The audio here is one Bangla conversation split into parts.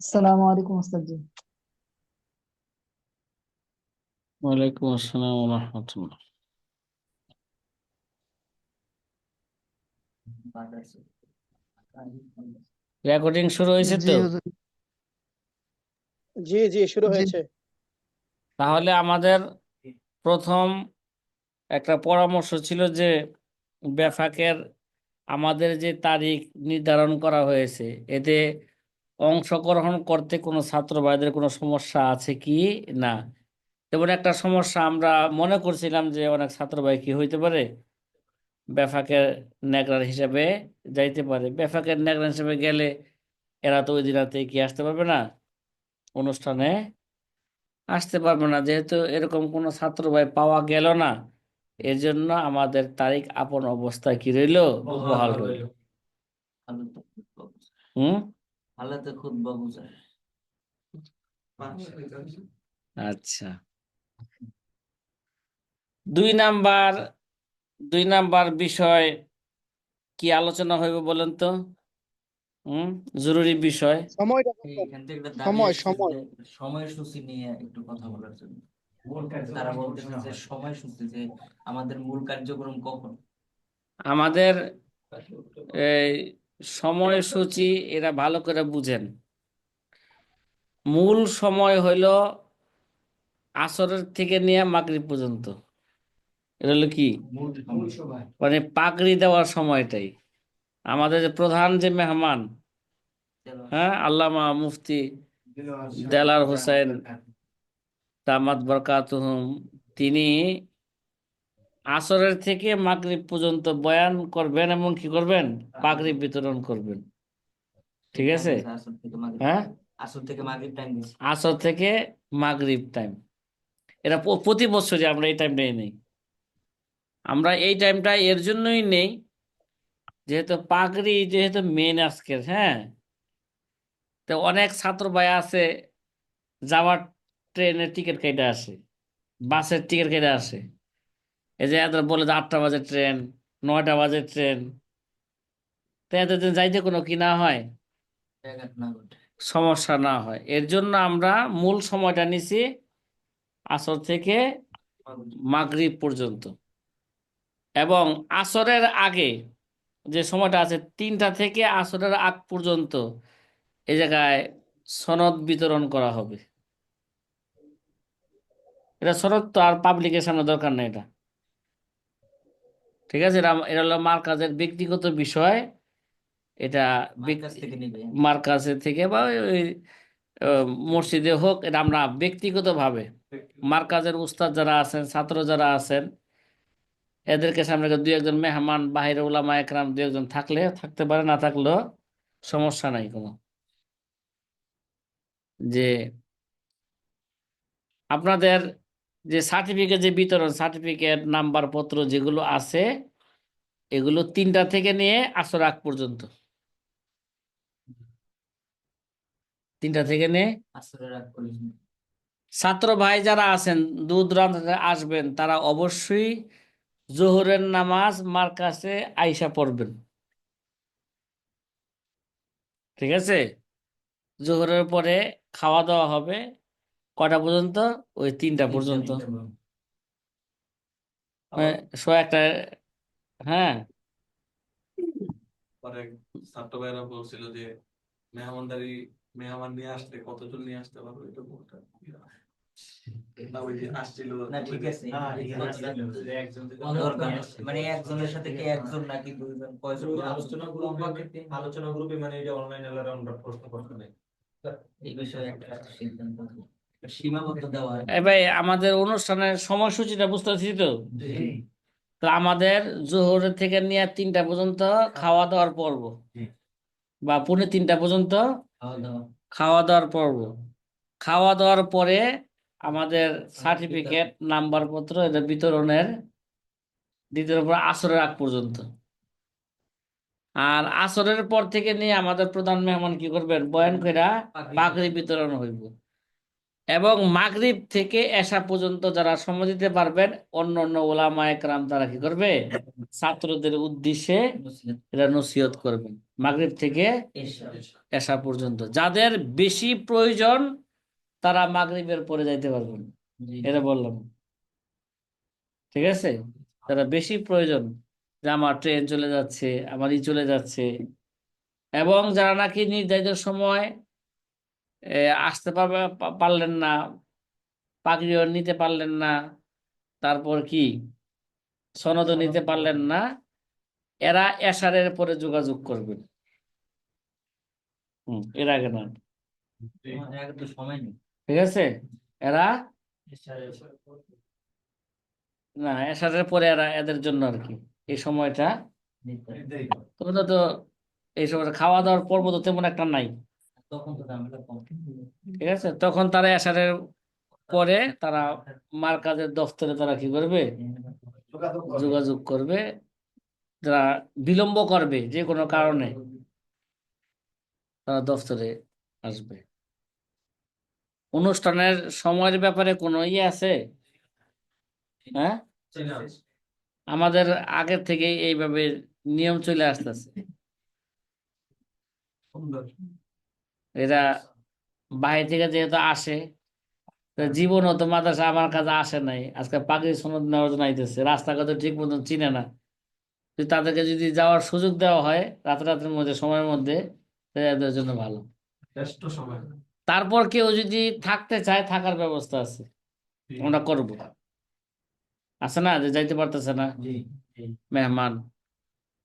আসসালামু আলাইকুম ওস্তাদ জি ওয়ালাইকুম আসসালাম রহমতুল্লাহ। রেকর্ডিং শুরু হয়েছে তো? জি জি শুরু হয়েছে। তাহলে আমাদের প্রথম একটা পরামর্শ ছিল যে বেফাকের আমাদের যে তারিখ নির্ধারণ করা হয়েছে এতে অংশগ্রহণ করতে কোনো ছাত্র ভাইদের কোনো সমস্যা আছে কি? না। তেমন একটা সমস্যা আমরা মনে করছিলাম যে অনেক ছাত্র ভাই কি হইতে পারে? বেফাকের ন্যাকড়ার হিসাবে যাইতে পারে। বেফাকের ন্যাকড়া হিসাবে গেলে এরা তো ওই দিন রাতে কি আসতে পারবে না? অনুষ্ঠানে আসতে পারবে না। যেহেতু এরকম কোনো ছাত্র ভাই পাওয়া গেল না এর জন্য আমাদের তারিখ আপন অবস্থায় কি রইল? বহাল রইল। হুম? হালাতে খুতবা বুঝায় আচ্ছা। দুই নাম্বার দুই নাম্বার বিষয় কি আলোচনা হইবে বলেন তো? হুম জরুরি বিষয়। সময়, সময়। সময়সূচি নিয়ে একটু কথা বলার জন্য। তারা বলতেছে যে সময়সূচি যে আমাদের মূল কার্যক্রম কখন? আমাদের এই সময়সূচি এরা ভালো করে বুঝেন। মূল সময় হইল আসরের থেকে নিয়ে মাগরিব পর্যন্ত। এটা হলো কি? মানে পাগড়ি দেওয়ার সময়টাই। আমাদের যে প্রধান যে মেহমান হ্যাঁ আল্লামা মুফতি দেলার হোসেন দামাত বরকাতুহুম তিনি আসরের থেকে মাগরিব পর্যন্ত বয়ান করবেন এবং কি করবেন? পাগড়ি বিতরণ করবেন। ঠিক আছে? আসর থেকে মাগরিব হ্যাঁ? আসর থেকে মাগরিব টাইম দিচ্ছে আসর থেকে মাগরিব টাইম। এটা প্রতি বছরই আমরা এই টাইমটাই নেই আমরা এই টাইমটা এর জন্যই নেই যেহেতু পাগড়ি যেহেতু মেন আজকের হ্যাঁ? তো অনেক ছাত্র ভাই আছে যাওয়ার ট্রেনের টিকিট কেটে আসে বাসের টিকিট কেটে আসে। এই যে এদের বলে যে আটটা বাজে ট্রেন, নয়টা বাজে ট্রেন, তো এদের যাইতে কোনো কি না হয়? সমস্যা না হয়। এর জন্য আমরা মূল সময়টা নিছি আসর থেকে মাগরিব পর্যন্ত। এবং আসরের আগে যে সময়টা আছে তিনটা থেকে আসরের আগ পর্যন্ত এ জায়গায় সনদ বিতরণ করা হবে। এটা সনদ তো আর পাবলিকের সামনে দরকার নেই এটা। ঠিক আছে? এটা এটা হলো মার্কাজের ব্যক্তিগত বিষয়। এটা মার কাছ থেকে মার্কাজের থেকে বা ওই মসজিদে হোক এটা আমরা ব্যক্তিগতভাবে মার্কাজের উস্তাদ যারা আছেন ছাত্র যারা আছেন এদেরকে সামনে দুই একজন মেহমান বাহিরে উলামা একরাম দুই একজন থাকলে থাকতে পারে না থাকলেও সমস্যা নাই কোনো। যে আপনাদের যে সার্টিফিকেট যে বিতরণ সার্টিফিকেট নাম্বার পত্র যেগুলো আছে এগুলো তিনটা থেকে নিয়ে আসর আগ পর্যন্ত। তিনটা থেকে নিয়ে আসরের আগ পর্যন্ত। ছাত্র ভাই যারা আছেন দূর দূরান্ত আসবেন তারা অবশ্যই জোহরের নামাজ মার কাছে আইসা পড়বেন। ঠিক আছে? জোহরের পরে খাওয়া দাওয়া হবে। কটা পর্যন্ত? ওই তিনটা পর্যন্ত। মানে শো একটা হ্যাঁ। পরে ছাত্র ভাইরা বলছিল যে মেহমানদারি মেহমান নিয়ে আসতে কতজন নিয়ে আসতে পারবে এটা বলতে? ওই যে আসছিল ঠিক আছে। না, মানে একজনের সাথে কি একজন নাকি দুইজন কয়জন? আলোচনা গ্রুপে আলোচনা গ্রুপে মানে এটা অনলাইন প্রশ্ন করতে নেই এই বিষয়ে একটা সিদ্ধান্ত ভাই আমাদের অনুষ্ঠানের সময়সূচিটা বুঝতে পারছি তো? তো আমাদের জোহরের থেকে নিয়ে তিনটা পর্যন্ত খাওয়া দাওয়ার পর্ব। বা পৌনে তিনটা পর্যন্ত খাওয়া দাওয়ার পর্ব। খাওয়া দাওয়ার পরে আমাদের সার্টিফিকেট নাম্বার পত্র এটা বিতরণের দ্বিতীয় পর আসরের আগ পর্যন্ত। আর আসরের পর থেকে নিয়ে আমাদের প্রধান মেহমান কি করবেন? বয়ান কইরা পাগড়ি বিতরণ হইব। এবং মাগরিব থেকে এশা পর্যন্ত যারা সময় দিতে পারবেন অন্য অন্য ওলামা একরাম তারা কি করবে? ছাত্রদের উদ্দেশ্যে এরা নসিহত করবেন মাগরিব থেকে এসা পর্যন্ত। যাদের বেশি প্রয়োজন, তারা মাগরিবের পরে যাইতে পারবেন এটা বললাম। ঠিক আছে? যারা বেশি প্রয়োজন, যে আমার ট্রেন চলে যাচ্ছে, আমার ই চলে যাচ্ছে, এবং যারা নাকি নির্ধারিত সময় আসতে পারবে পারলেন না পাগড়িও নিতে পারলেন না তারপর কি? সনদও নিতে পারলেন না এরা এসারের পরে যোগাযোগ করবেন হুম এর আগে না। আমাদের আগে তো সময় নেই। ঠিক আছে? এরা? না এসারের পরে এরা এদের জন্য আর কি। এই সময়টা। তোমরা তো এই সময় খাওয়া দাওয়ার পর্ব তো তেমন একটা নাই। ঠিক আছে তখন তারা এশারের পরে তারা মার্কাজের দফতরে তারা কি করবে? যোগাযোগ করবে যারা বিলম্ব করবে যে কোনো কারণে তারা দফতরে আসবে। অনুষ্ঠানের সময়ের ব্যাপারে কোনো ইয়ে আছে? হ্যাঁ? আমাদের আগের থেকে এইভাবে নিয়ম চলে আসতেছে। এরা বাইরে থেকে যেহেতু আসে তো জীবনও তো মাদ্রাসা আমার কাছে আসে নাই। আজকে পাগড়ি সনদ নেওয়ার জন্য আইতেছে। রাস্তাঘাট ঠিক মতন চিনে না। যদি তাদেরকে যদি যাওয়ার সুযোগ দেওয়া হয় রাত রাতের মধ্যে সময়ের মধ্যে এদের জন্য ভালো। সময় তারপর কেউ যদি থাকতে চায় থাকার ব্যবস্থা আছে। আমরা করব। আছে না? যে যাইতে পারতেছে না। মেহমান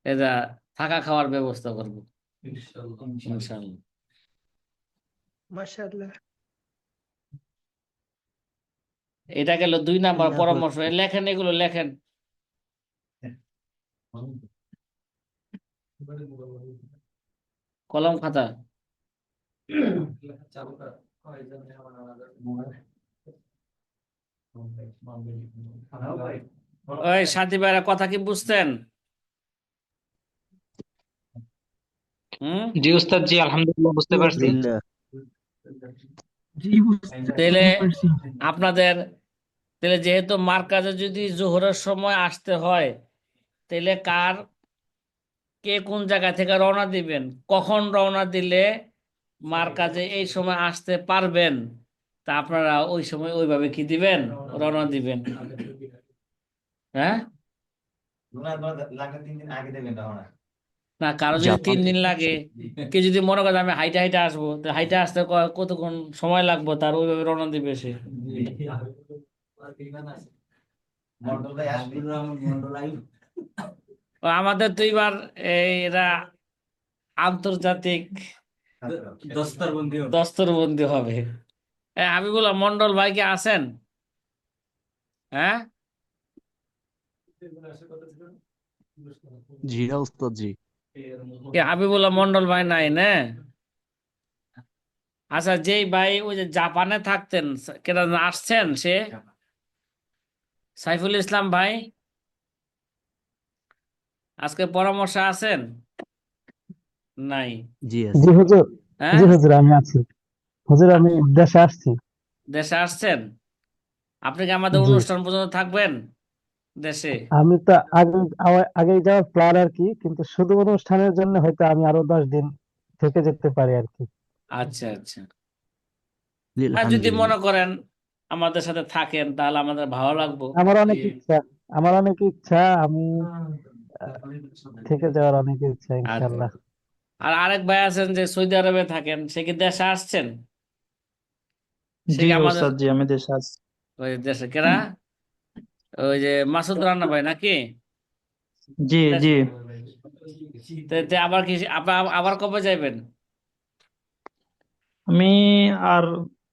এরা থাকা খাওয়ার ব্যবস্থা করব। ইনশাআল্লাহ ইনশাল্লাহ। মাশাআল্লাহ। এটা গেল দুই নাম্বার পরামর্শ। লেখেন এগুলো লেখেন। কলম খাতা। ওই সাথী ভাইরা কথা কি বুঝতেন? হুম? জি উস্তাদ জি আলহামদুলিল্লাহ বুঝতে পারছি। তাহলে আপনাদের তাহলে যেহেতু মার্কাজে যদি জোহরের সময় আসতে হয় তাহলে কার কে কোন জায়গা থেকে রওনা দিবেন? কখন রওনা দিলে মার্কাজে এই সময় আসতে পারবেন? তা আপনারা ওই সময় ওইভাবে কি দিবেন? রওনা দিবেন। হ্যাঁ? না কারও যদি তিন দিন লাগে কে যদি মনে করে আমি হাইটে হাইটে আসব হাইটে আসতে কতক্ষণ সময় লাগবে? তার ওইভাবে রওনা দিবে সে। আমাদের তো এবার এরা আন্তর্জাতিক দস্তরবন্দি হবে। এ, হাবিবুল্লাহ মন্ডল ভাই কি আছেন? হ্যাঁ? জি হ্যাঁ উস্তাদ জি। কি হাবিবুল্লাহ মন্ডল ভাই নাই না? আচ্ছা যেই ভাই ওই যে জাপানে থাকতেন কেন আসছেন সে? সাইফুল ইসলাম ভাই? আজকে পরামর্শ আছেন? নাই। জি জি হুজুর। হ্যাঁ? জি হুজুর আমি আছি। হুজুর আমি দেশে আসছি। দেশে আসছেন? আপনি কি আমাদের অনুষ্ঠান পর্যন্ত থাকবেন? দেশে? আমি তো আগে আগে- যাওয়ার প্ল্যান আর কি কিন্তু শুধু অনুষ্ঠানের জন্য হয়তো আমি আরও দশ দিন থেকে যেতে পারি আর কি। আচ্ছা আচ্ছা। আর যদি আলহামদুলিল্লাহ। মনে করেন আমাদের সাথে থাকেন তাহলে আমাদের ভালো লাগবে। আমার অনেক ইচ্ছা আমার অনেক ইচ্ছা আমি থেকে যাওয়ার অনেক ইচ্ছা ইনশাল্লাহ আর আরেক ভাই আছেন যে সৌদি আরবে থাকেন সে কি দেশে আসছেন? সে জি কি আমাদের উস্তাদ জি আমি দেশে আছি। ওই দেশে কেরা? ওই যে মাসুদ রানা ভাই নাকি? জি জি। আবার কি আবার কবে যাইবেন? আমি আর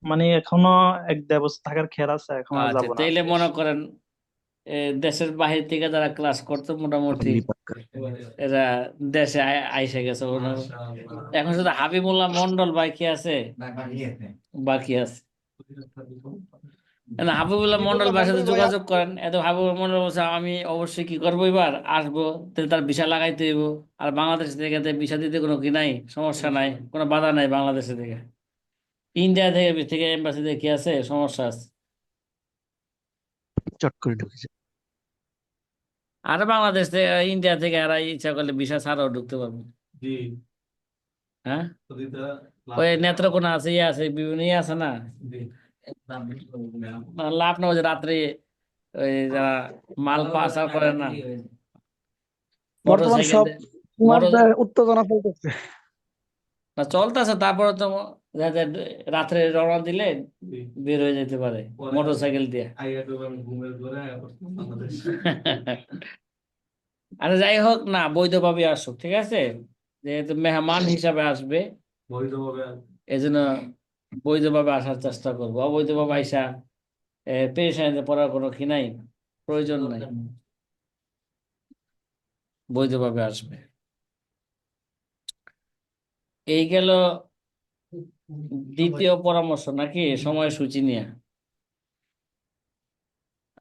মানে এখনও এক দেড় বছর থাকার খেয়াল আছে এখন আর আচ্ছা যাব না। তাইলে মনে করেন দেশের বাহির থেকে যারা ক্লাস করতো মোটামুটি এরা দেশে আইসে গেছে ওরা- এখন শুধু হাবিবুল্লাহ মন্ডল বাকি আছে। বাকি আছে। না, হাবিবুল্লাহ মন্ডল ভাইয়ের সাথে যোগাযোগ করেন। এত হাবিবুল্লাহ মন্ডল বলছে আমি অবশ্যই কি করব এবার? আসব তাহলে তার ভিসা লাগাইতে হইব। আর বাংলাদেশ থেকে ভিসা দিতে কোনো কি নাই সমস্যা নাই কোনো বাধা নাই বাংলাদেশ থেকে। ইন্ডিয়া থেকে থেকে এম্বাসিতে কি আছে সমস্যা আছে? চট করে ঢুকেছে। আর বাংলাদেশ থেকে ইন্ডিয়া থেকে আর ইচ্ছা করলে ভিসা ছাড়াও ঢুকতে পারবে। জি। হ্যাঁ? ওই নেত্রকোনা আছে ইয়ে আছে বিভিন্ন ইয়ে আছে না। না, লাভ না যে রাত্রে ওই যারা মাল পাচার করে না। হয়ে। বর্তমান সব উত্তেজনা চলতেছে। না চলতেছে তারপরে তো রাত্রে রওনা দিলে বের হয়ে যেতে পারে মোটর সাইকেল দিয়ে। আচ্ছা যাই হোক না বৈধভাবে আসুক ঠিক আছে? যেহেতু মেহমান হিসাবে আসবে। বৈধভাবে এই জন্য বৈধভাবে আসার চেষ্টা করব। অবৈধভাবে আইসা পেরেশানিতে পড়ার কোনো কি নাই? প্রয়োজন নাই। বৈধভাবে আসবে। এই গেল দ্বিতীয় পরামর্শ নাকি? সময়সূচি নিয়ে।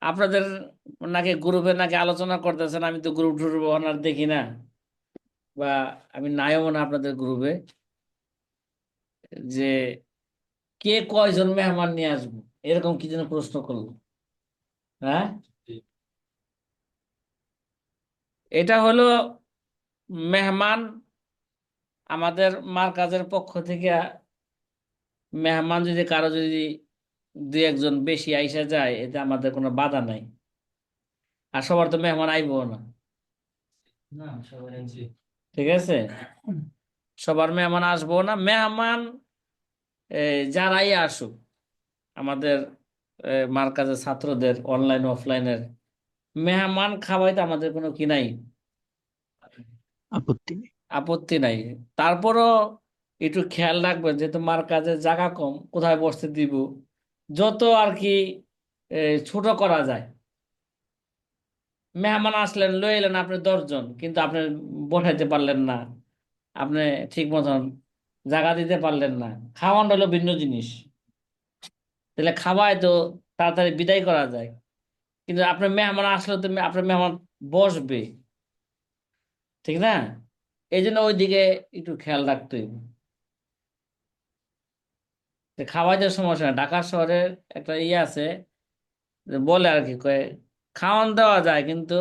আপনাদের নাকি গ্রুপে নাকি আলোচনা করতেছেন? আমি তো গ্রুপ টুরুপ আর দেখি না। বা আমি নাইও না আপনাদের গ্রুপে। যে কে কয়জন মেহমান নিয়ে আসব? এরকম কি যেন প্রশ্ন করল। হ্যাঁ? এটা হলো মেহমান আমাদের মার্কাজের পক্ষ থেকে মেহমান যদি কারও যদি দু একজন বেশি আইসা যায় এতে আমাদের কোনো বাধা নাই। আর সবার তো মেহমান আইবো না। ঠিক আছে? সবার মেহমান আসব না। মেহমান যারাই আসুক আমাদের মার্কাজের ছাত্রদের অনলাইন অফলাইনের মেহমান খাওয়াইতে আমাদের কোনো কি নাই? আপত্তি নেই। আপত্তি নাই। তারপরও একটু খেয়াল রাখবেন যেহেতু মার্কাজের জায়গা কম কোথায় বসতে দিব? যত আর কি ছোট করা যায়। মেহমান আসলেন লয়ে এলেন আপনি দশজন কিন্তু আপনি বসাইতে পারলেন না। আপনি ঠিক মতন জায়গা দিতে পারলেন না। খাওয়ান হলো ভিন্ন জিনিস। তাহলে খাওয়ায় তো তাড়াতাড়ি বিদায় করা যায়। কিন্তু আপনার মেহমান আসলে তো আপনার মেহমান বসবে। ঠিক না? এই জন্য ওইদিকে একটু খেয়াল রাখতে হইব তো খাওয়াইতে সমস্যা না ঢাকা শহরে একটা ইয়ে আছে যে বলে আর কি কয় খাওয়ান দেওয়া যায় কিন্তু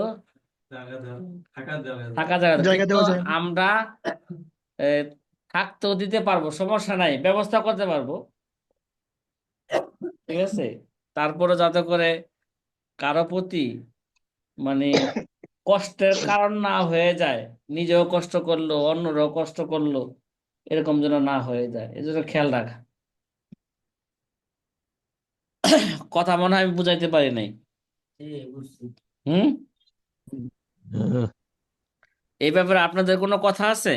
থাকা জায়গা। আমরা থাকতেও দিতে পারব সমস্যা নাই ব্যবস্থা করতে পারব। ঠিক আছে? তারপরে যাতে করে কারও প্রতি মানে কষ্টের কারণ না হয়ে যায় নিজেও কষ্ট করল অন্যরাও কষ্ট করল এরকম যেন না হয়ে যায় এজন্য খেয়াল রাখা। কথা মনে হয় আমি বুঝাইতে পারি নাই। হুম? এই ব্যাপারে আপনাদের কোনো কথা আছে?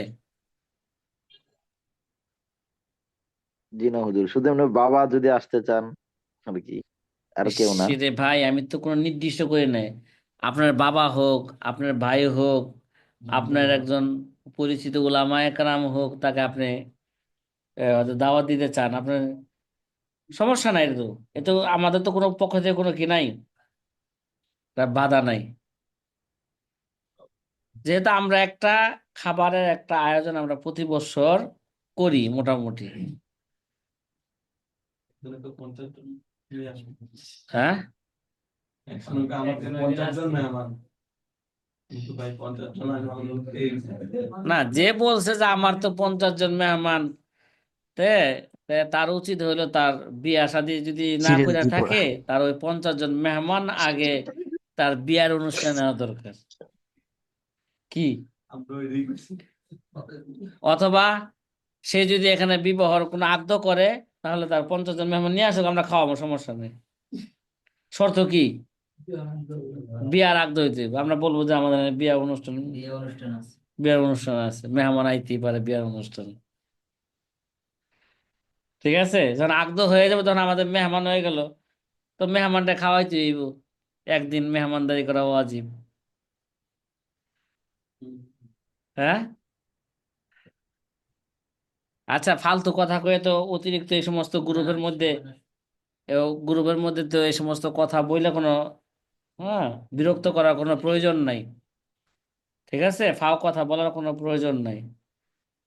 জি না হুজুর শুধু এমনি বাবা যদি আসতে চান আর কি আর কেউ না। ভাই আমি তো কোনো নির্দিষ্ট করি নাই। আপনার বাবা হোক আপনার ভাই হোক আপনার একজন পরিচিত উলামা একরাম হোক তাকে আপনি আহ, হয়তো দাওয়াত দিতে চান আপনার সমস্যা নাই তো এ তো আমাদের তো কোনো পক্ষ থেকে কোনো কি নাই বাধা নাই। যেহেতু আমরা একটা খাবারের একটা আয়োজন আমরা প্রতি বছর করি মোটামুটি। এই না যে বলছে যে আমার তো পঞ্চাশ জন মেহমান তার উচিত হইল তার বিয়া শাদী যদি না করে থাকে তার ওই পঞ্চাশ জন মেহমান আগে তার বিয়ার অনুষ্ঠান নেওয়া দরকার। কি? অথবা সে যদি এখানে বিবাহর কোনো আদ্য করে তাহলে তার পঞ্চাশ জন মেহমান নিয়ে আসুক আমরা খাওয়াবো সমস্যা নেই। শর্ত কি? বিয়ার আগ্রহ হইতে আমরা বলব যে আমাদের বিয়ার অনুষ্ঠান অনুষ্ঠান বিয়ার অনুষ্ঠান আছে। মেহমান আইতেই পারে বিয়ার অনুষ্ঠান। ঠিক আছে? যখন আগ্রহ হয়ে যাবে তখন আমাদের মেহমান হয়ে গেল। তো মেহমানটা খাওয়াইতে হইব। একদিন মেহমানদারি করা ওয়াজিব। হ্যাঁ? আচ্ছা ফালতু কথা কয়ে তো অতিরিক্ত এই সমস্ত গ্রুপের মধ্যে এও গ্রুপের মধ্যে তো এই সমস্ত কথা বইলে কোনো হ্যাঁ বিরক্ত করার কোনো প্রয়োজন নাই। ঠিক আছে? ফাও কথা বলার কোনো প্রয়োজন নাই।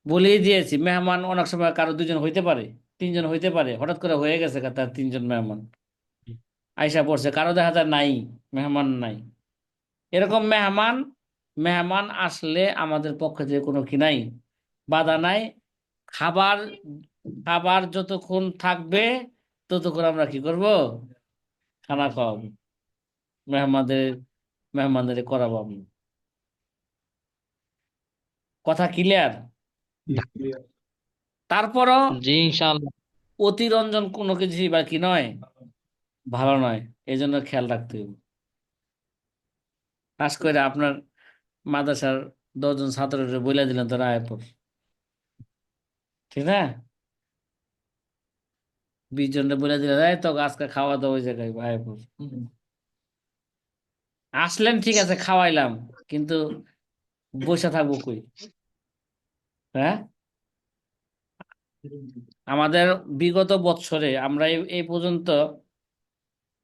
বলেই দিয়েছি মেহমান অনেক সময় কারও দুজন হইতে পারে তিনজন হইতে পারে হঠাৎ করে হয়ে গেছে তার তিনজন মেহমান। আইসা পড়ছে কারও দেখা যায় নাই মেহমান নাই। এরকম মেহমান মেহমান আসলে আমাদের পক্ষ থেকে কোনো কি নাই বাধা নাই খাবার খাবার যতক্ষণ থাকবে ততক্ষণ আমরা কি করব? খানা খাওয়াবো। মেহমানদের মেহমানদের করাবো আমি কথা ক্লিয়ার তারপরও জি ইনশাআল্লাহ। অতিরঞ্জন কোনো কিছুই বাকি নয়? ভালো নয়। এই জন্য খেয়াল রাখতে হবে। খাস করে আপনার মাদ্রাসার দশজন ছাত্রকে বলে দিলেন তোরা আয় পড় ঠিক না? বিশ জনকে বলে দিলেন এই তো আজকে খাওয়া দাওয়া ওই জায়গায় আয় আসলেন ঠিক আছে, খাওয়াইলাম, কিন্তু বসে থাকব কই? হ্যাঁ? আমাদের বিগত বৎসরে আমরা এই পর্যন্ত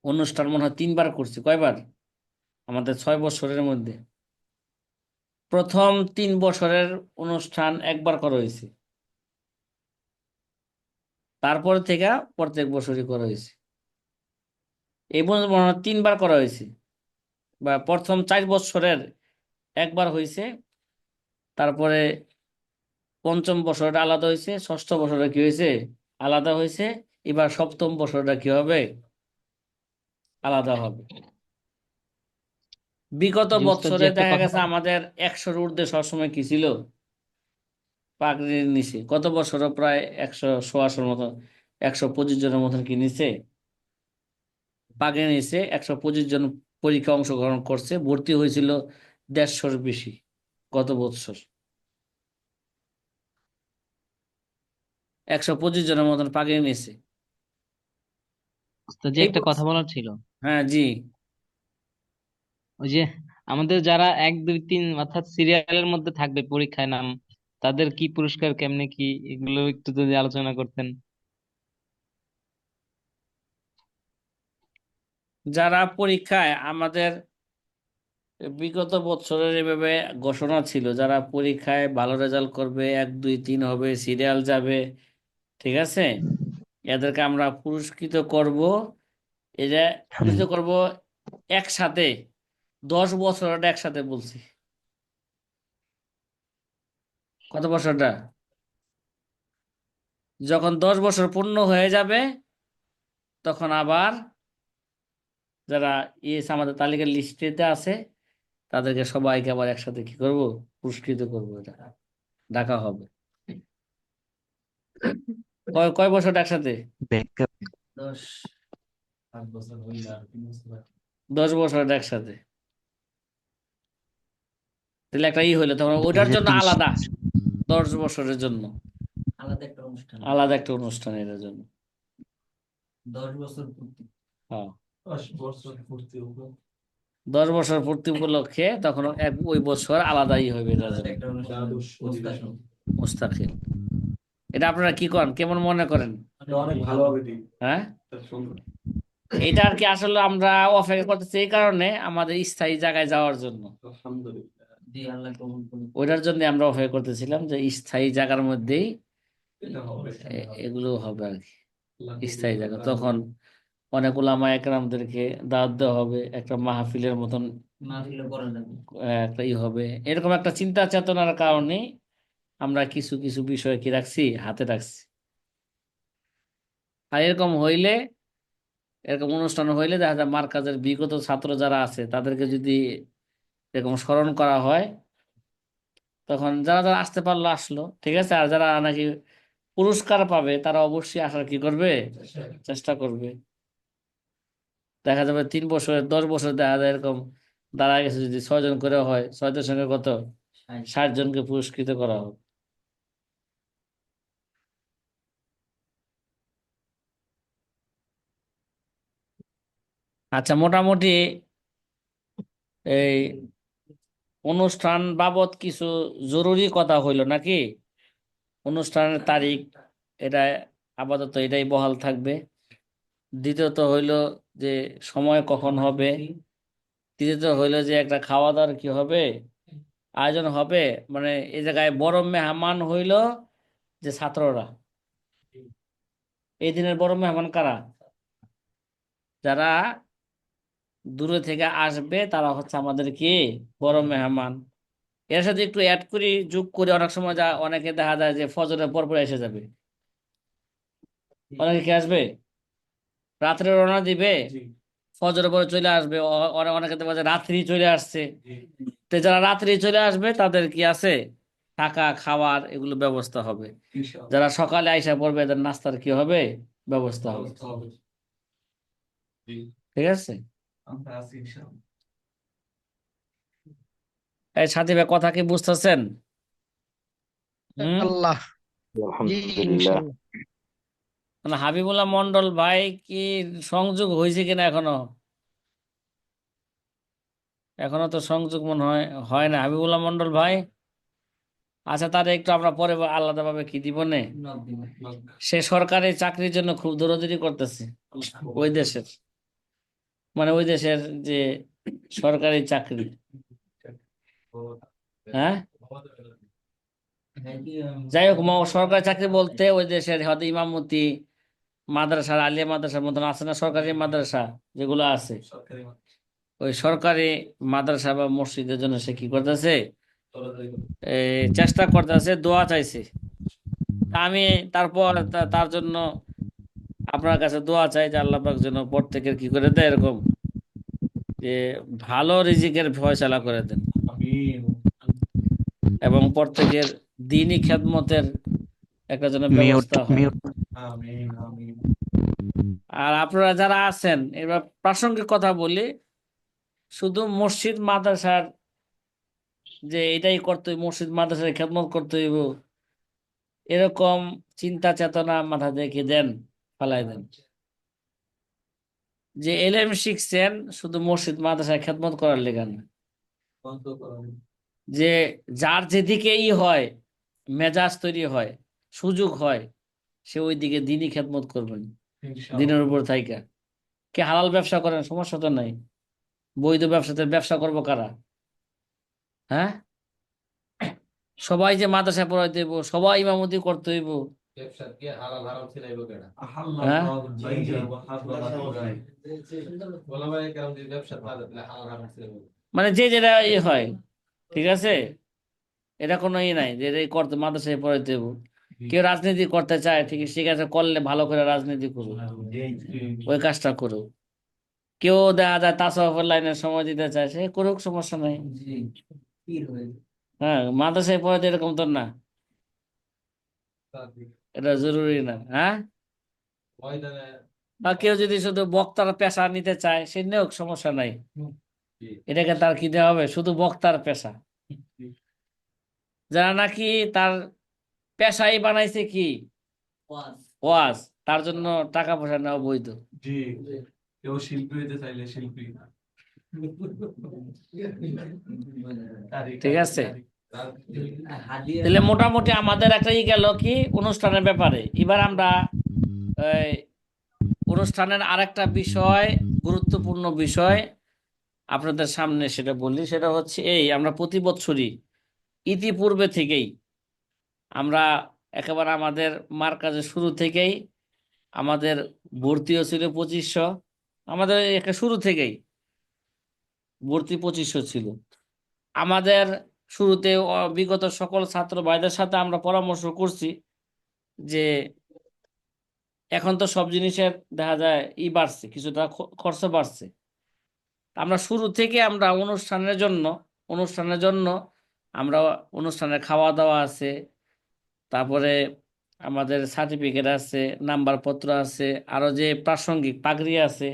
অনুষ্ঠান মনে হয় তিনবার করছি, কয়বার? আমাদের ছয় বছরের মধ্যে। প্রথম তিন বছরের অনুষ্ঠান একবার করা হয়েছে। তারপর থেকে প্রত্যেক বছরই করা হয়েছে। এই পর্যন্ত তিনবার করা হয়েছে বা প্রথম চার বছরের একবার হয়েছে তারপরে পঞ্চম বছরটা আলাদা হয়েছে ষষ্ঠ বছরটা কি হয়েছে? আলাদা হয়েছে এবার সপ্তম বছরটা কি হবে? আলাদা হবে। বিগত বছরে দেখা গেছে আমাদের একশোর ঊর্ধ্বে সবসময় কি ছিল? পাগড়ির নিচে কত বছরও প্রায় একশো সোয়াশোর মতো একশো পঁচিশ জনের মতন কি নিচে পাগড়ির নিচে একশো পঁচিশ জন পরীক্ষা অংশগ্রহণ করছে ভর্তি হয়েছিল দেড়শোর বেশি গত বছর। একশো পঁচিশ জনের মতন পাগড়ি নিয়েছে উস্তাদ, জি এই একটা কথা বলার ছিল। হ্যাঁ জি। ওই যে আমাদের যারা এক দুই তিন অর্থাৎ সিরিয়ালের মধ্যে থাকবে পরীক্ষায় নাম তাদের কি পুরস্কার, কেমনে কি, এগুলো একটু যদি আলোচনা করতেন। যারা পরীক্ষায় আমাদের বিগত বছরের এভাবে ঘোষণা ছিল, যারা পরীক্ষায় ভালো রেজাল্ট করবে, এক, দুই, তিন হবে সিরিয়াল যাবে, ঠিক আছে? এদেরকে আমরা পুরস্কৃত করব। এরা পুরস্কৃত করব একসাথে, দশ বছরটা একসাথে বলছি। কত বছরটা? যখন দশ বছর পূর্ণ হয়ে যাবে তখন আবার যারা ইয়েস আমাদের তালিকার লিস্টেতে আছে তাদেরকে সবাইকে আবার একসাথে কি করব? পুরস্কৃত করব এটা। ডাকা হবে। কয় কয় বছর একসাথে? দশ। দশ বছর একসাথে। তাহলে একটা ই হইল তখন ওটার জন্য আলাদা। দশ বছরের জন্য। আলাদা একটা অনুষ্ঠান। আলাদা একটা অনুষ্ঠান এটার জন্য। দশ বছর পূর্তি। হ্যাঁ। দশ বছর পূর্তি দশ বছর পূর্তি উপলক্ষে তখন এক ওই বছর আলাদাই হবে এটার জন্য। মুস্তাকিল এটা আপনারা কি করেন? কেমন মনে করেন? এটা অনেক ভালো হবে হ্যাঁ? এটা এটা আর কি আসলে আমরা অপেক্ষা করতেছি এই কারণে আমাদের স্থায়ী জায়গায় যাওয়ার জন্য। আলহামদুলিল্লাহ। ওইটার জন্য আমরা অপেক্ষা করতেছিলাম যে স্থায়ী জায়গার মধ্যেই এগুলো হবে আর কি। স্থায়ী জায়গা। তখন অনেক ওলামা একরামদেরকে দাওয়াত দেওয়া হবে একটা মাহফিলের মতন একটা ই হবে। এরকম একটা চিন্তা চেতনার কারণে আমরা কিছু কিছু বিষয় কি রাখছি? হাতে রাখছি। আর এরকম হইলে এরকম অনুষ্ঠান হইলে দেখা যায় মার্কাজের বিগত ছাত্র যারা আছে তাদেরকে যদি এরকম স্মরণ করা হয়। তখন যারা যারা আসতে পারল, আসলো, ঠিক আছে? আর যারা নাকি পুরস্কার পাবে, তারা অবশ্যই আসার কি করবে? চেষ্টা করবে। দেখা যাবে তিন বছর, দশ বছর দেখা যায় এরকম দাঁড়া গেছে যদি ছয় জন করে হয় ছয়দের সঙ্গে কত? ষাট। জনকে পুরস্কৃত করা হবে আচ্ছা মোটামুটি এই অনুষ্ঠান বাবদ কিছু জরুরি কথা হইল নাকি? অনুষ্ঠানের তারিখ, এটা আপাতত এটাই বহাল থাকবে। দ্বিতীয়ত হইল যে সময় কখন হবে? তৃতীয়ত হইল যে একটা খাওয়া দাওয়ার কি হবে? আয়োজন হবে? মানে এই জায়গায় বড় মেহমান হইল যে ছাত্ররা। এই দিনের বড় মেহমান কারা? যারা দূরে থেকে আসবে তারা হচ্ছে আমাদের কি? বড় মেহমান। এর সাথে একটু অ্যাড করি যোগ করে অনেক সময় যা অনেকে দেখা যায় যে ফজরের পর পর এসে যাবে। অনেকে কি আসবে? রাত্রে রওনা দিবে ফজরের পরে চলে আসবে। অনেকে দেখা যায় রাত্রি চলে আসছে। তো যারা রাত্রি চলে আসবে তাদের কি আছে? থাকা খাওয়ার এগুলো ব্যবস্থা হবে। যারা সকালে আইসা পড়বে এদের নাস্তার কি হবে? ব্যবস্থা হবে। ঠিক আছে? আমরা আছি ইনশাআল্লাহ। এই সাথী ভাই কথা কি বুঝতেছেন? আল্লাহ। মানে হাবিবুল্লাহ মন্ডল ভাই কি সংযোগ হয়েছে কিনা এখনও? এখনও তো সংযোগ মনে হয় হয় না। হাবিবুল্লাহ মন্ডল ভাই? আচ্ছা তার একটু আমরা পরে আলাদাভাবে কি দিব নে? সে সরকারি চাকরির জন্য খুব দৌড়াদৌড়ি করতেছে। ওই দেশের। মানে ওই দেশের যে সরকারি চাকরি। হ্যাঁ? যাই হোক সরকারি চাকরি বলতে ওই দেশের হয়তো ইমামতি মাদ্রাসা আলিয়া মাদ্রাসার মতন আছে না সরকারি মাদ্রাসা যেগুলো আছে? ওই সরকারি মাদ্রাসা বা মসজিদের জন্য সে কি করতেছে? চেষ্টা করতেছে দোয়া চাইছে। আমি তারপর তার জন্য আপনার কাছে দোয়া চাই যে আল্লাহ পাক যেন প্রত্যেকের কি করে দেয় এরকম? যে ভালো রিজিকের ফয়সালা করে দেন। আমিন। এবং প্রত্যেকের দিনই খেদমতের একটা যেন ব্যবস্থা হয়। মিউট। আমিন আমিন। আর আপনারা যারা আছেন এবার প্রাসঙ্গিক কথা বলি শুধু মসজিদ মাদ্রাসার যে এটাই করতে মসজিদ মাদ্রাসার খেদমত করতে হইব এরকম চিন্তা চেতনা মাথা দেখে দেন। ফালাই দেন। যে এলেম শিখছেন শুধু মসজিদ মাদ্রাসায় খেদমত করার লেগে না। যে যার যেদিকেই হয় মেজাজ তৈরি হয় সুযোগ হয় সে ওই দিকে দিনই খেদমত করবেন। দিনের উপর থাইকা। কে হালাল ব্যবসা করেন সমস্যা তো নাই। বৈধ ব্যবসাতে ব্যবসা করব কারা? হ্যাঁ? সবাই যে মাদ্রাসা পড়াইতে হইব সবাই ইমামতি করতে হইব হ্যাঁ? মানে যে যেটা ইয়ে হয় ঠিক আছে? এটা কোনো ই নাই যে করতে মাদ্রাসায় পড়াইতে হইব। কেউ রাজনীতি করতে চায় ঠিক আছে ঠিক আছে করলে ভালো করে রাজনীতি করুক। ওই কাজটা করুক। কেউ দেখা যায় তাসাউফের লাইনে সময় দিতে চায় সে করুক সমস্যা নাই। হয়ে হ্যাঁ মাদ্রাসায় পড়াইতে এরকম তো না। এটা জরুরি না হ্যাঁ? বা কেউ যদি শুধু বক্তার পেশা নিতে চায় সে নেওক সমস্যা নাই। এটাকে তার কি দেওয়া হবে? শুধু বক্তার পেশা। যারা নাকি তার পেশাই বানাইছে কি? ওয়াজ। ওয়াজ। তার জন্য টাকা পয়সা নেওয়া বৈধ। কেউ শিল্পী হইতে চাইলে শিল্পী ঠিক আছে। তাহলে মোটামুটি আমাদের একটা ই গেল কি, অনুষ্ঠানের ব্যাপারে। এবার আমরা অনুষ্ঠানের আরেকটা বিষয়, গুরুত্বপূর্ণ বিষয় আপনাদের সামনে সেটা বলি। সেটা হচ্ছে এই, আমরা প্রতি বছরই ইতিপূর্বে থেকেই আমরা একেবারে আমাদের মার্কাজের শুরু থেকেই আমাদের ভর্তিও ছিল পঁচিশশো। আমাদের শুরু থেকেই ভর্তি পঁচিশশো ছিল। আমাদের শুরুতে বিগত সকল ছাত্র ভাইদের সাথে আমরা পরামর্শ করছি যে এখন তো সব জিনিসের দেখা যায় ই বাড়ছে, কিছুটা খরচ বাড়ছে। আমরা শুরু থেকে আমরা অনুষ্ঠানের জন্য অনুষ্ঠানের জন্য আমরা অনুষ্ঠানের খাওয়া দাওয়া আছে, তারপরে আমাদের সার্টিফিকেট আছে, নাম্বার পত্র আছে, আরও যে প্রাসঙ্গিক পাগড়ি আছে,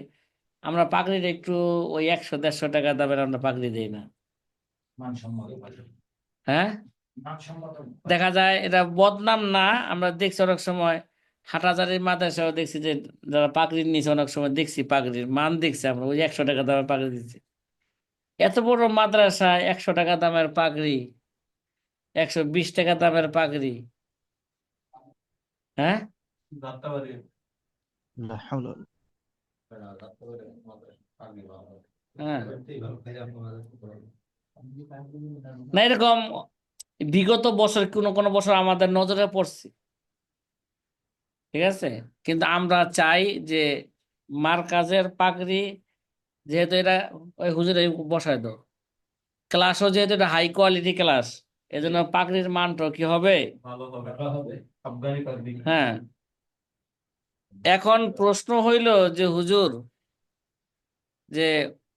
আমরা পাগড়ির একটু ওই একশো দেড়শো টাকা দামের আমরা পাগড়ি দিই না। হ্যাঁ? দেখা যায় এটা বদনাম না আমরা দেখছি অনেক সময় হাটাজারির মাদ্রাসাও দেখছি যে যারা পাগড়ির নিচে অনেক সময় দেখছি পাগড়ির মান দেখছি আমরা ওই একশো টাকা দামের পাগড়ি দিচ্ছি। এত বড় মাদ্রাসায় একশো টাকা দামের পাগড়ি একশো বিশ টাকা দামের পাগড়ি। হ্যাঁ? হাওলা হ্যাঁ না এরকম বিগত বছর কোনো কোনো বছর আমাদের নজরে পড়ছে। ঠিক আছে? কিন্তু আমরা চাই যে মার্কাজের পাগড়ি যেহেতু এটা ওই হুজুরে বসায় দাও ক্লাসও যেহেতু এটা হাই কোয়ালিটি ক্লাস এজন্য পাগড়ির মানটা কি হবে? হ্যাঁ। এখন প্রশ্ন হইল যে হুজুর যে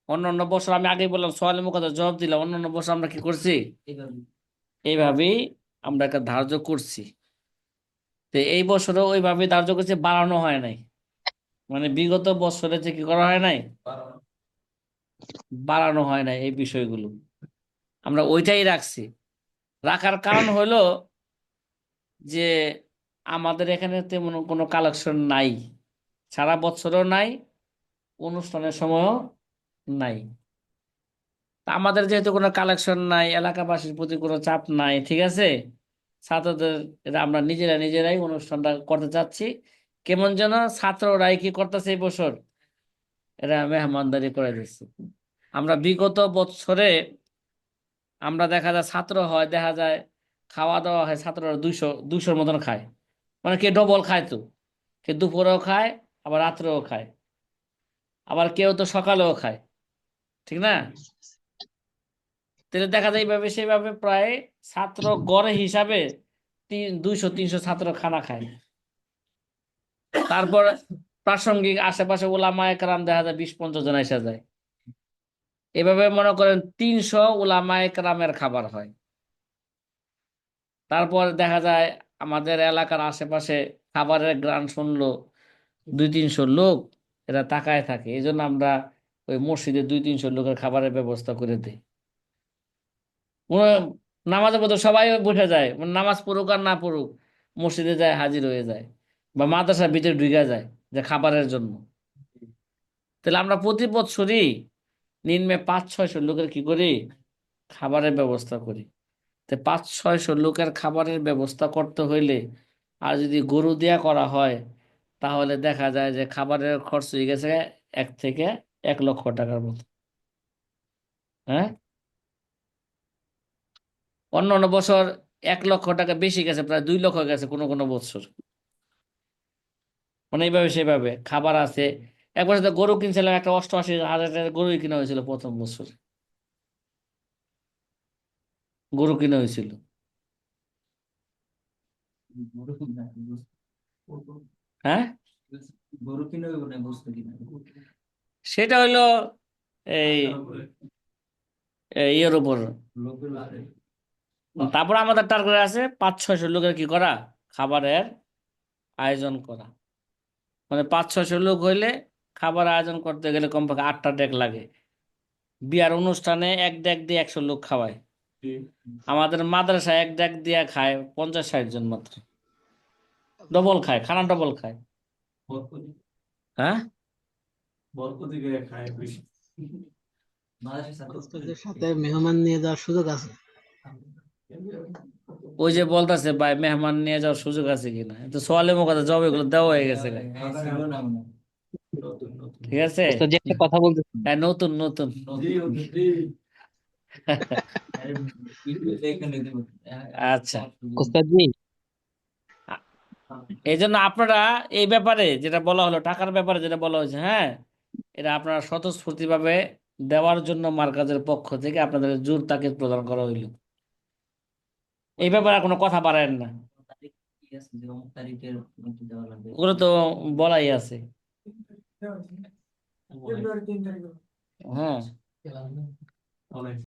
অন্যান্য বছর আমি আগেই বললাম সোয়ালের মুখে জবাব দিলাম অন্যান্য বছর আমরা কি করছি? এইভাবে এইভাবেই আমরা একটা ধার্য করছি। তো এই বছরও ওইভাবে ধার্য করছে বাড়ানো হয় নাই। মানে বিগত বছরে যে কি করা হয় নাই? বাড়ানো। হয় নাই এই বিষয়গুলো। আমরা ওইটাই রাখছি। রাখার কারণ হলো যে আমাদের এখানে তেমন কোনো কালেকশন নাই। সারা বছরও নাই অনুষ্ঠানের সময়ও নাই। আমাদের যেহেতু কোনো কালেকশন নাই, এলাকাবাসীর প্রতি কোনো চাপ নাই, ঠিক আছে? ছাত্রদের এটা আমরা নিজেরা নিজেরাই অনুষ্ঠানটা করতে চাচ্ছি। কেমন যেন ছাত্ররাই কি করতেছে এই বছর? এরা মেহমানদারি করে দিচ্ছে। আমরা বিগত বছরে আমরা দেখা যায় ছাত্র হয়, দেখা যায় খাওয়া দাওয়া হয়, ছাত্ররা দুইশো, দুইশোর মতন খায়। মানে কে ডবল খায় তো। কে দুপুরেও খায়, আবার রাত্রেও খায়। আবার কেউ তো সকালেও খায়। ঠিক না? তাহলে দেখা যায় এইভাবে সেইভাবে প্রায় ছাত্র গড়ে হিসাবে দুইশো, তিনশো ছাত্র খানা খায়। তারপর প্রাসঙ্গিক আশেপাশে ওলামা একরাম দেখা যায় বিশ, পঞ্চাশ জন এসে যায়। এভাবে মনে করেন তিনশো ওলামা একরামের খাবার হয়। তারপর দেখা যায় আমাদের এলাকার আশেপাশে খাবারের গ্রান শুনলো দুই, তিনশো লোক এরা তাকায় থাকে। এই আমরা ওই মসজিদে দুই তিনশো লোকের খাবারের ব্যবস্থা করে মনে- নামাজের মধ্যে সবাই বসে যায় মানে নামাজ পড়ুক আর না পড়ুক, মসজিদে যায়, হাজির হয়ে যায় বা মাদ্রাসার ভিতরে ঢুকে যায় যে খাবারের জন্য। তাহলে আমরা প্রতি বছরই নিম্নে পাঁচ ছয়শো লোকের কি করি? খাবারের ব্যবস্থা করি। তো পাঁচ ছয়শো লোকের খাবারের ব্যবস্থা করতে হইলে আর যদি গরু দেয়া করা হয়, তাহলে দেখা যায় যে খাবারের খরচ হয়ে গেছে এক থেকে এক লক্ষ টাকার মতো। হ্যাঁ? অন্য অন্য বছর এক লক্ষ টাকা বেশি গেছে প্রায় দুই লক্ষ গেছে কোনো কোনো বছর। মানে এইভাবে সেভাবে খাবার আছে। একবার তো গরু কিনছিলাম একটা অষ্টআশি হাজার টাকার গরুই কিনা হয়েছিল প্রথম বছর। গরু কিনা হয়েছিল। হ্যাঁ? গরু কিনা বস্তু কিনা সেটা হইল এই ইয়ের উপর। তারপর আমাদের টার্গেট আছে পাঁচ ছয়শো লোকের কি করা? খাবারের আয়োজন করা। মানে পাঁচ ছয়শো লোক হইলে খাবার আয়োজন করতে গেলে কমপক্ষে আটটা ডেক লাগে। বিয়ার অনুষ্ঠানে এক ডেক দিয়ে একশো লোক খাওয়ায়। আমাদের মাদ্রাসায় এক ডেক দিয়ে খায় পঞ্চাশ ষাট জন মাত্র। ডবল খায় খানা ডবল খায়। হ্যাঁ? বরকতি গিয়ে খায় বেশি মাদ্রাসা ছাত্র ওস্তাদের সাথে মেহমান নিয়ে যাওয়ার সুযোগ আছে? ওই যে বলতেছে ভাই মেহমান নিয়ে যাওয়ার সুযোগ আছে কিনা? তো সোয়ালে কথা জব এগুলো দেওয়া হয়ে গেছে ঠিক আছে? কথা বলতেছি। হ্যাঁ নতুন নতুন। আচ্ছা। এই জন্য আপনারা এই ব্যাপারে যেটা বলা হলো টাকার ব্যাপারে যেটা বলা হয়েছে হ্যাঁ? এটা আপনারা স্বতঃস্ফূর্তিভাবে দেওয়ার জন্য মার্কাজের পক্ষ থেকে আপনাদের জোর তাকে প্রদান করা হইল। এই ব্যাপারে কোনো কথা বাড়ায়েন না। ওগুলো তো বলাই আছে। হ্যাঁ।